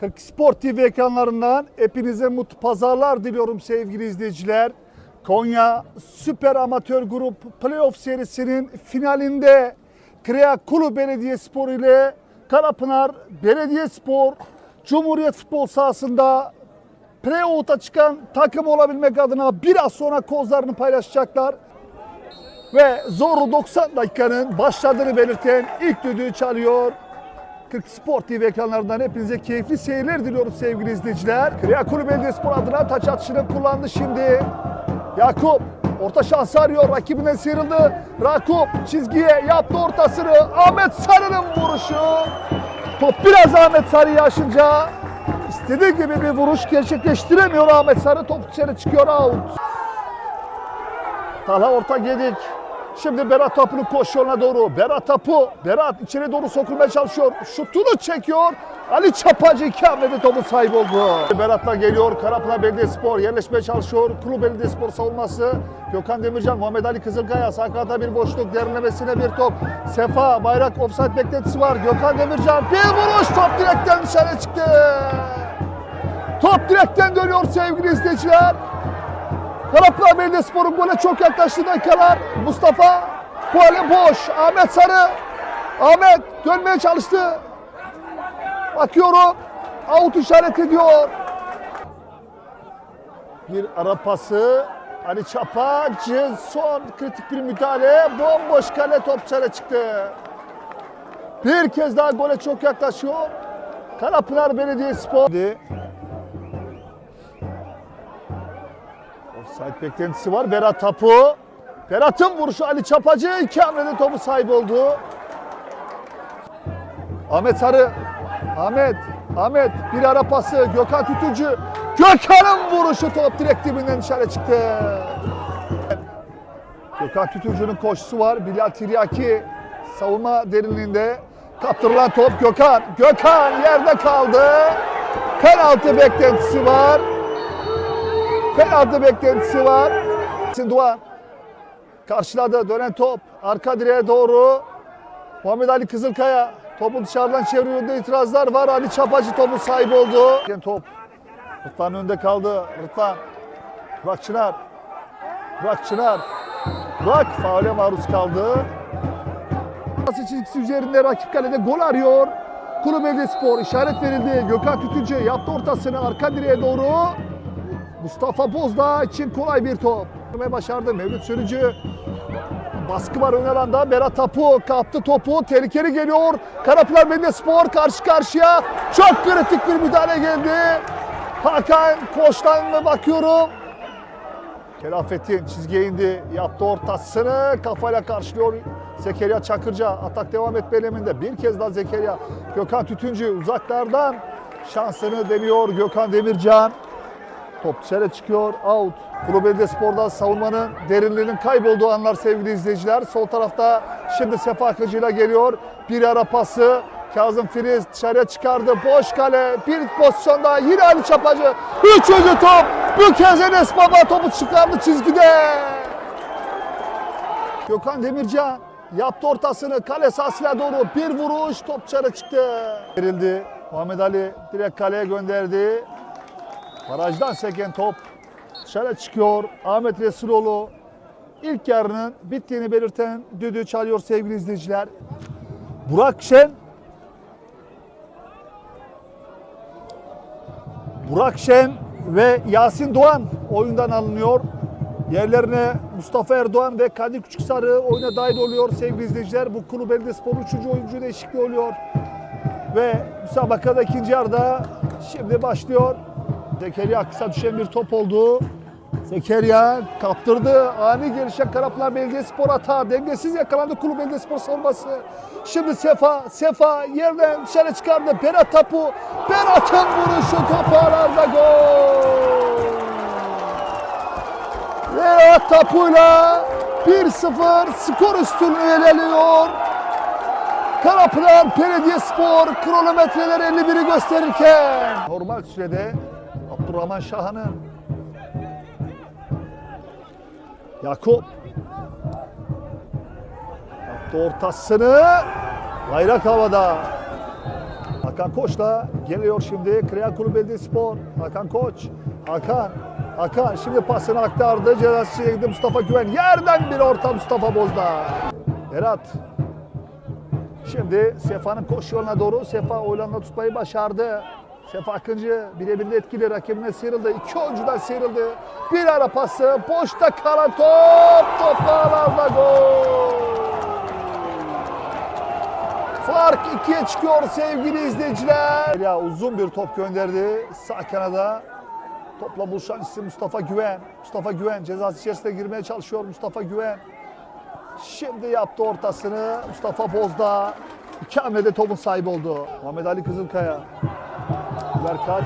40 Spor TV ekranlarından hepinize mutlu pazarlar diliyorum sevgili izleyiciler. Konya Süper Amatör Grup Playoff serisinin finalinde Krea Kulu Belediyespor ile Karapınar Belediyespor Cumhuriyet Futbol sahasında playoff'a çıkan takım olabilmek adına biraz sonra kozlarını paylaşacaklar. Ve zorlu 90 dakikanın başladığını belirten ilk düdüğü çalıyor. 40 Spor TV ekranlarından hepinize keyifli seyirler diliyoruz sevgili izleyiciler. Kriya Kulübü Belediyespor adına taç atışını kullandı şimdi. Yakup orta şansı arıyor. Rakibinden sıyrıldı. Rakup çizgiye yaptı ortasını. Ahmet Sarı'nın vuruşu. Top biraz Ahmet Sarı'yı aşınca istediği gibi bir vuruş gerçekleştiremiyor Ahmet Sarı. Top dışarı çıkıyor out. Talha orta yedik. Şimdi Berat Tapu'nun koşu yoluna doğru. Berat Tapu. Berat içeri doğru sokulmaya çalışıyor. Şutunu çekiyor. Ali Çapacı iki hamlede topun sahibi oldu. Berat'la geliyor. Karapınar Belediyespor yerleşmeye çalışıyor. Kulu Belediyespor savunması. Gökhan Demircan, Muhammed Ali Kızılkaya. Sağ kanatta bir boşluk. Derinlemesine bir top. Sefa, bayrak offside beklentisi var. Gökhan Demircan bir vuruş. Top direkten dışarı çıktı. Top direkten dönüyor sevgili izleyiciler. Karapınar Belediyespor'un gole çok yaklaştığı dakikalar. Mustafa hale boş. Ahmet Sarı. Ahmet dönmeye çalıştı. Bakıyorum. Out işaret ediyor. Bir ara pası. Ali Çapacı son kritik bir müdahale. Bomboş kale top dışarı çıktı. Bir kez daha gole çok yaklaşıyor. Karapınar Belediyespor. Offside beklentisi var. Berat Tapu. Berat'ın vuruşu Ali Çapacı iki hamlede topu sahibi oldu. Ahmet Sarı. Ahmet. Ahmet bir ara pası. Gökhan Tütücü. Gökhan'ın vuruşu top direkt dibinden dışarı çıktı. Gökhan Tütücü'nün koşusu var. Bilal Tiryaki savunma derinliğinde. Kaptırılan top Gökhan. Gökhan yerde kaldı. Penaltı beklentisi var. Penaltı beklentisi var. Doğan karşıladı dönen top arka direğe doğru. Muhammed Ali Kızılkaya topu dışarıdan çeviriyordu itirazlar var. Ali Çapacı topun sahibi oldu. Top Rıdvan önde kaldı. Rıdvan. Burak Çınar. Burak Çınar. Burak faule maruz kaldı. Pas için ikisi üzerinde rakip kalede gol arıyor. Kulu Belediyespor işaret verildi. Gökhan Tütüncü yaptı ortasını arka direğe doğru. Mustafa Bozdağ için kolay bir top. Başardı Mevlüt Sürücü. Baskı var ön alanda. Berat Tapu kaptı topu. Tehlikeli geliyor. Karapınar Belediyespor karşı karşıya. Çok kritik bir müdahale geldi. Hakan Koç'tan bakıyorum. Kelafettin çizgiye indi. Yaptı ortasını. Kafayla karşılıyor. Zekeriya Çakırca atak devam etme eleminde. Bir kez daha Zekeriya. Gökhan Tütüncü uzaklardan şansını deniyor Gökhan Demircan. Top dışarı çıkıyor. Out. Kulu Belediyespor'da savunmanın derinliğinin kaybolduğu anlar sevgili izleyiciler. Sol tarafta şimdi Sefa Akıcı ile geliyor. Bir ara pası. Kazım Filiz dışarıya çıkardı. Boş kale. Bir pozisyonda yine Ali Çapacı. Üçüncü top. Bu kez Enes Baba topu çıkardı çizgide. Gökhan Demircan yaptı ortasını kale sahasına doğru bir vuruş top dışarı çıktı. Verildi. Muhammed Ali direkt kaleye gönderdi. Barajdan seken top dışarı çıkıyor. Ahmet Resuloğlu ilk yarının bittiğini belirten düdüğü çalıyor sevgili izleyiciler. Burak Şen Burak Şen ve Yasin Doğan oyundan alınıyor. Yerlerine Mustafa Erdoğan ve Kadir Küçüksarı oyuna dahil oluyor sevgili izleyiciler. Bu Kulu Belediyespor'un 3. oyuncu değişikliği oluyor. Ve müsabakada ikinci yarıda şimdi başlıyor. Zekeriya kısa düşen bir top oldu. Zekeriya kaptırdı. Ani gelişen Karapınar Belediyespor hata. Dengesiz yakalandı Kulu Belediyespor savunması. Şimdi Sefa, Sefa yerden dışarı çıkardı. Berat Tapu. Berat'ın vuruşu topu ağlarda gol. Berat Tapu'yla 1-0 skor üstünlüğü ilerliyor. Karapınar Belediyespor kronometreler 51'i gösterirken normal sürede Abdurrahman Şahan'ın Yakup yaptı ortasını bayrak havada Hakan Koç'la geliyor şimdi. Kıyakulu Belediyespor. Hakan Koç. Hakan. Hakan şimdi pasını aktardı. Cezası çekti Mustafa Güven. Yerden bir orta Mustafa Bozda. Berat. Şimdi Sefa'nın koşu yoluna doğru. Sefa oylanla tutmayı başardı. Sefa Akıncı birebir de etkili rakibine sıyrıldı. İki oyuncudan sıyrıldı. Bir ara pası. Boşta kalan top. Top ağlarda gol. Fark ikiye çıkıyor sevgili izleyiciler. Ya uzun bir top gönderdi sağ kanada. Topla buluşan isim Mustafa Güven. Mustafa Güven cezası içerisine girmeye çalışıyor Mustafa Güven. Şimdi yaptı ortasını Mustafa Bozdağ. İki topun sahibi oldu. Muhammed Ali Kızılkaya. Berkaç.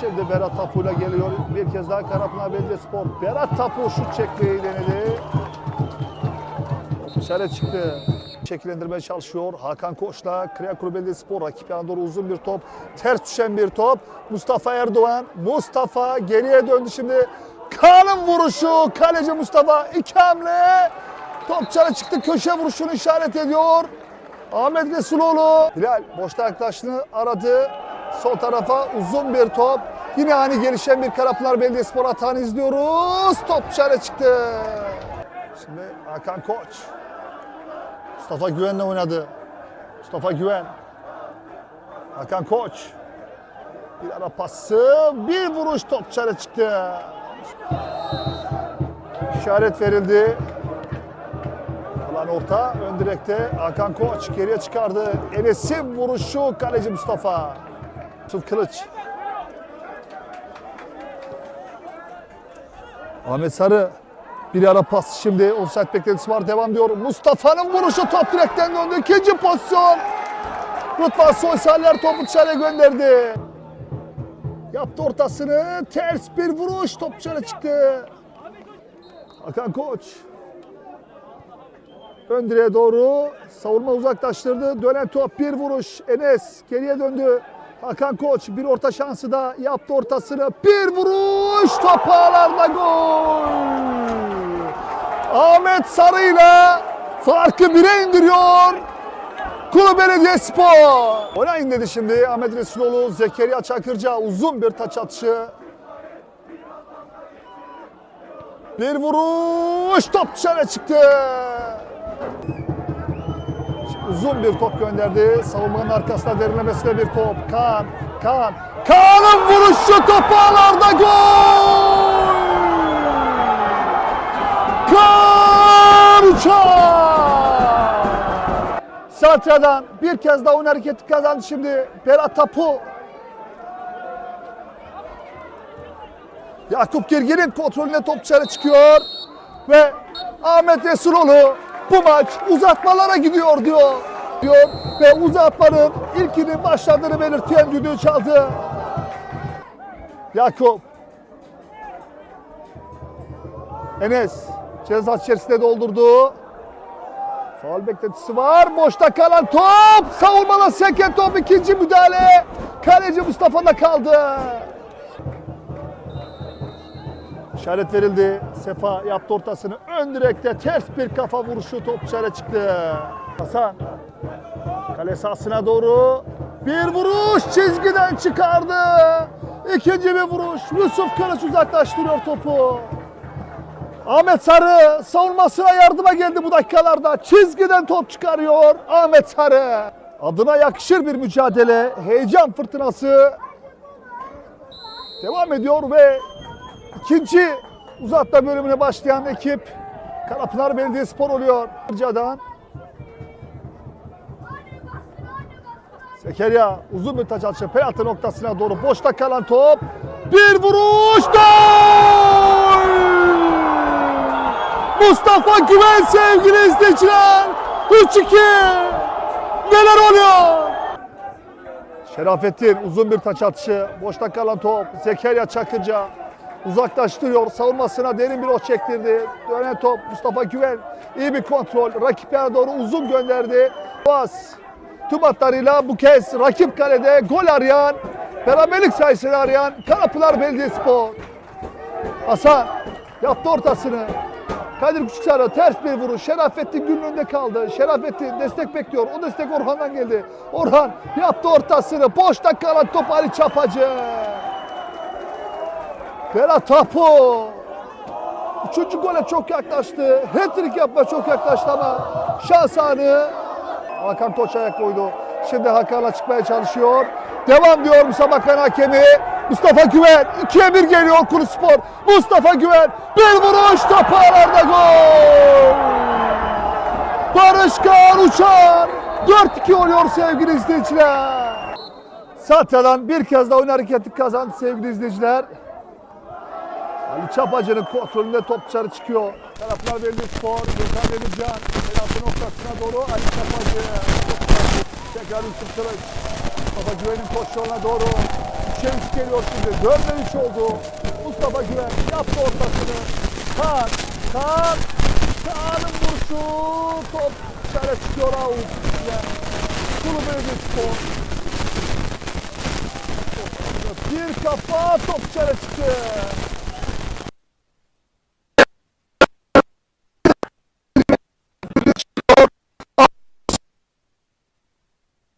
Şimdi Berat Tapu'yla geliyor. Bir kez daha Karapınar Belediyespor. Berat Tapu şut çekmeyi denedi. Dışarı çıktı. Şekillendirmeye çalışıyor. Hakan Koç'la Kıyakuru Belediyespor rakip yana doğru uzun bir top. Ters düşen bir top. Mustafa Erdoğan. Mustafa geriye döndü şimdi. Kaan'ın vuruşu. Kaleci Mustafa iki hamle. Top dışarı çıktı. Köşe vuruşunu işaret ediyor. Ahmet Resuloğlu. Bilal boşta yaklaştığını aradı. Sol tarafa uzun bir top. Yine ani gelişen bir Karapınar Belediyespor atağını izliyoruz. Top dışarı çıktı. Şimdi Hakan Koç. Mustafa Güven'le oynadı. Mustafa Güven. Hakan Koç. Bir ara pası, bir vuruş top dışarı çıktı. İşaret verildi. Alan orta, ön direkte Hakan Koç geriye çıkardı. Enes'in vuruşu kaleci Mustafa. Yusuf Kılıç. Ahmet Sarı bir ara pas şimdi offside beklentisi var devam diyor. Mustafa'nın vuruşu top direkten döndü. İkinci pozisyon. Rıdvan Soysalyer topu dışarıya gönderdi. Yaptı ortasını. Ters bir vuruş. Top dışarı çıktı. Hakan Koç. Ön direğe doğru savunma uzaklaştırdı. Dönen top bir vuruş. Enes geriye döndü. Hakan Koç bir orta şansı da yaptı ortasını. Bir vuruş top ağlarda gol. Ahmet Sarı'yla farkı bire indiriyor. Kulu Belediyespor. Oynayın dedi şimdi Ahmet Resuloğlu, Zekeriya Çakırca uzun bir taç atışı. Bir vuruş top dışarı çıktı. Uzun bir top gönderdi. Savunmanın arkasına derinlemesine bir top. Kaan, Kaan. Kaan'ın vuruşu top ağlarda gol! Kaan Uçar! Satra'dan bir kez daha oyun hareketi kazandı şimdi. Berat Tapu. Yakup Girgin'in kontrolüne top dışarı çıkıyor. Ve Ahmet Resuloğlu bu maç uzatmalara gidiyor diyor. diyor ve uzatmanın ilkinin başladığını belirtiyen düdüğü çaldı. Yakup. Enes ceza içerisinde doldurdu. Faul beklentisi var. Boşta kalan top. Savunmada seken top. ikinci müdahale. Kaleci Mustafa'da kaldı. İşaret verildi. Sefa yaptı ortasını. Ön direkte ters bir kafa vuruşu top dışarı çıktı. Hasan. Kale sahasına doğru. Bir vuruş çizgiden çıkardı. İkinci bir vuruş. Yusuf Kılıç uzaklaştırıyor topu. Ahmet Sarı savunmasına yardıma geldi bu dakikalarda. Çizgiden top çıkarıyor Ahmet Sarı. Adına yakışır bir mücadele. Heyecan fırtınası devam ediyor ve ikinci uzatma bölümüne başlayan ekip Karapınar Belediyespor oluyor. Cadan. Zekeriya uzun bir taç atışı penaltı noktasına doğru boşta kalan top. Bir vuruş gol! Mustafa Güven sevgili izleyiciler. 3-2. Neler oluyor? Şerafettin uzun bir taç atışı. Boşta kalan top. Zekeriya Çakırca uzaklaştırıyor. Savunmasına derin bir o çektirdi. Dönen top Mustafa Güven. iyi bir kontrol. Rakip yana doğru uzun gönderdi. Bas. Tüm hatlarıyla bu kez rakip kalede gol arayan, beraberlik sayısını arayan Karapınar Belediyespor. Hasan yaptı ortasını. Kadir Küçüksarı ters bir vuruş. Şerafettin Gül'ün önünde kaldı. Şerafettin destek bekliyor. O destek Orhan'dan geldi. Orhan yaptı ortasını. Boşta kalan top Ali Çapacı. Ferhat Tapu. Üçüncü gole çok yaklaştı. Hat-trick yapma çok yaklaştı ama şans anı. Hakan Koç ayak koydu. Şimdi Hakan'la çıkmaya çalışıyor. Devam diyor Musabakan hakemi. Mustafa Güven 2'ye 1 geliyor Spor. Mustafa Güven bir vuruş top ağlarda gol. Barış Uçar 4-2 oluyor sevgili izleyiciler. Satya'dan bir kez daha oyun hareketli kazandı sevgili izleyiciler. Ali Çapacı'nın kontrolünde top dışarı çıkıyor. Taraflar belli spor. Gökhan Demircan. Penaltı noktasına doğru Ali Çapacı. Tekrar Yusuf Kılıç. Mustafa Güven'in koşuyoruna doğru. 3'e 3 geliyor şimdi. 4'e 3 oldu. Mustafa Güven yaptı ortasını. Kaan. Kaan. Kaan'ın vuruşu. Top dışarı çıkıyor out. Kulu Belediye Spor. Bir kafa top dışarı çıktı.